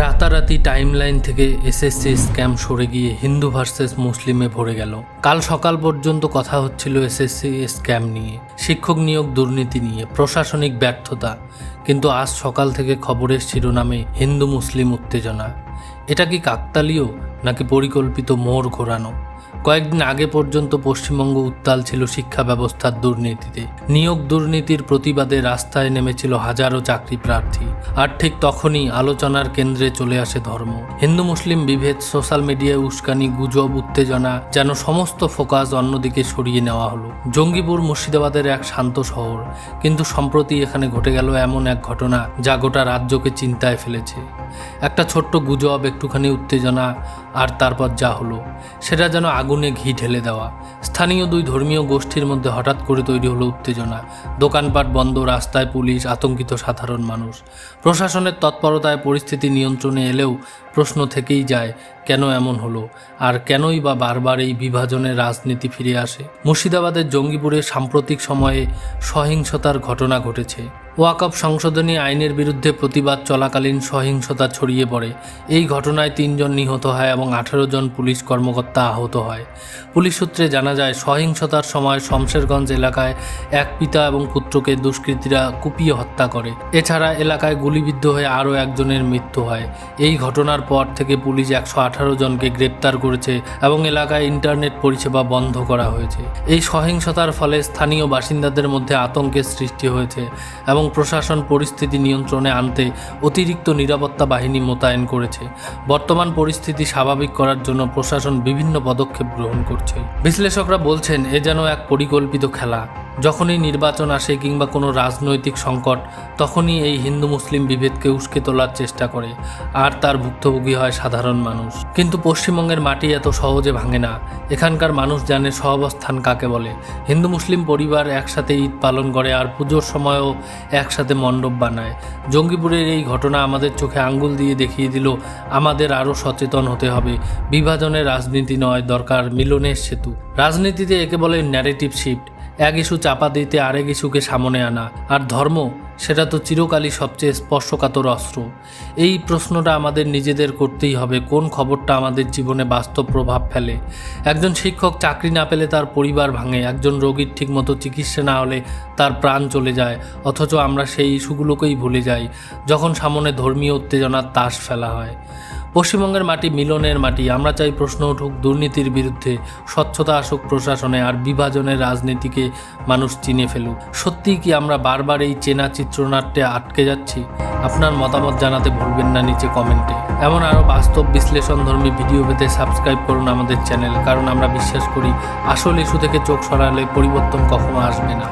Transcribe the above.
রাতারাতি টাইমলাইন থেকে SSC scam সরে গিয়ে হিন্দু ভার্সেস মুসলিমে ভরে গেল। কাল সকাল পর্যন্ত কথা হচ্ছিল এসএসসি স্ক্যাম নিয়ে। শিক্ষক নিয়োগ, দুর্নীতি নিয়ে, প্রশাসনিক ব্যর্থতা। কিন্তু আজ সকাল থেকে খবরের শিরোনামে হিন্দু মুসলিম উত্তেজনা। এটা কি কাকতালীয় নাকি পরিকল্পিত মোড় ঘোরানো? কয়েকদিন আগে পর্যন্ত পশ্চিমবঙ্গ উত্তাল ছিল শিক্ষা ব্যবস্থার দুর্নীতিতে। নিয়োগ দুর্নীতির প্রতিবাদে রাস্তায় নেমেছিল হাজারো চাকরি প্রার্থী। আর ঠিক তখনই আলোচনার কেন্দ্রে চলে আসে ধর্ম। হিন্দু, মুসলিম বিভেদ, সোশ্যাল মিডিয়ায় উস্কানি, গুজব, উত্তেজনা যেন সমস্ত ফোকাস অন্যদিকে সরিয়ে নেওয়া হলো। জঙ্গিপুর মুর্শিদাবাদের এক শান্ত শহর। কিন্তু সম্প্রতি এখানে ঘটে গেল এমন এক ঘটনা যা গোটা রাজ্যকে চিন্তায় ফেলেছে। একটা ছোট্ট গুজব, একটুখানি উত্তেজনা আর তারপর যা হলো, সেটা যেন আগুনে ঘি ঢেলে দেওয়া। স্থানীয় দুই ধর্মীয় গোষ্ঠীর মধ্যে হঠাৎ করে তৈরি হলো উত্তেজনা। দোকানপাট বন্ধ, রাস্তায় পুলিশ, আতঙ্কিত সাধারণ মানুষ। প্রশাসনের তৎপরতায় পরিস্থিতি নিয়ন্ত্রণে এলেও প্রশ্ন থেকেই যায় কেন এমন হলো? আর কেনই বা বারবার এই বিভাজনের রাজনীতি ফিরে আসে? মুর্শিদাবাদের জঙ্গিপুরে সাম্প্রতিক সময়ে সহিংসতার ঘটনা ঘটেছে। ওয়াকফ সংশোধনী আইনের বিরুদ্ধে প্রতিবাদ চলাকালীন সহিংসতা ছড়িয়ে পড়ে। এই ঘটনায় তিনজন নিহত হয় এবং আঠেরো জন পুলিশ কর্মকর্তা আহত হয়। পুলিশ সূত্রে জানা যায়, সহিংসতার সময় শমশেরগঞ্জ এলাকায় এক পিতা এবং পুত্রকে দুষ্কৃতীরা কুপিয়ে হত্যা করে। এছাড়া এলাকায় গুলিবিদ্ধ হয়ে আরও একজনের মৃত্যু হয়। এই ঘটনার পর থেকে পুলিশ একশো আঠারো জনকে গ্রেপ্তার করেছে এবং এলাকায় ইন্টারনেট পরিষেবা বন্ধ করা হয়েছে। এই সহিংসতার ফলে স্থানীয় বাসিন্দাদের মধ্যে আতঙ্কের সৃষ্টি হয়েছে এবং প্রশাসন পরিস্থিতি নিয়ন্ত্রণে আনতে অতিরিক্ত নিরাপত্তা বাহিনী মোতায়েন করেছে। বর্তমান পরিস্থিতি স্বাভাবিক করার জন্য প্রশাসন বিভিন্ন পদক্ষেপ গ্রহণ করছে। বিশ্লেষকরা বলছেন, এ যেন এক পরিকল্পিত খেলা। যখনই নির্বাচন আসে কিংবা কোনো রাজনৈতিক সংকট, তখনই এই হিন্দু মুসলিম বিভেদকে উস্কে তোলার চেষ্টা করে, আর তার ভুক্তভোগী হয় সাধারণ মানুষ। কিন্তু পশ্চিমবঙ্গের মাটি এত সহজে ভাঙে না। এখানকার মানুষ জানে সহাবস্থান কাকে বলে। হিন্দু মুসলিম পরিবার একসাথে ঈদ পালন করে আর পুজোর সময়ও একসাথে মণ্ডপ বানায়। জঙ্গিপুরের এই ঘটনা আমাদের চোখে আঙ্গুল দিয়ে দেখিয়ে দিল, আমাদের আরও সচেতন হতে হবে। বিভাজনের রাজনীতি নয়, দরকার মিলনের সেতু। রাজনীতিতে একে বলে ন্যারেটিভ শিফট এক ইস্যু চাপা দিতে আরেক ইস্যুকে সামনে আনা। আর ধর্ম, সেটা তো চিরকালই সবচেয়ে স্পর্শকাতর অস্ত্র। এই প্রশ্নটা আমাদের নিজেদের করতেই হবে, কোন খবরটা আমাদের জীবনে বাস্তব প্রভাব ফেলে। একজন শিক্ষক চাকরি না পেলে তার পরিবার ভাঙে, একজন রোগীর ঠিকমতো চিকিৎসা না হলে তার প্রাণ চলে যায়, অথচ আমরা সেই ইস্যুগুলোকেই ভুলে যাই, যখন সামনে ধর্মীয় উত্তেজনার তাস ফেলা হয়। পশ্চিমবঙ্গের মাটি মিলনের মাটি। আমরা চাই প্রশ্ন উঠুক দুর্নীতির বিরুদ্ধে। স্বচ্ছতা আসুক প্রশাসনে আর বিভাজনের রাজনীতিকে মানুষ চিনে ফেলুক। সত্যিই কি আমরা বারবার এই চেনা চিত্রনাট্যে আটকে যাচ্ছি? আপনার মতামত জানাতে ভুলবেন না নিচে কমেন্টে। এমন আরও বাস্তব বিশ্লেষণধর্মী ভিডিও পেতে সাবস্ক্রাইব করুন আমাদের চ্যানেল। কারণ আমরা বিশ্বাস করি, আসল ইস্যু থেকে চোখ সরালে পরিবর্তন কখনো আসবে না।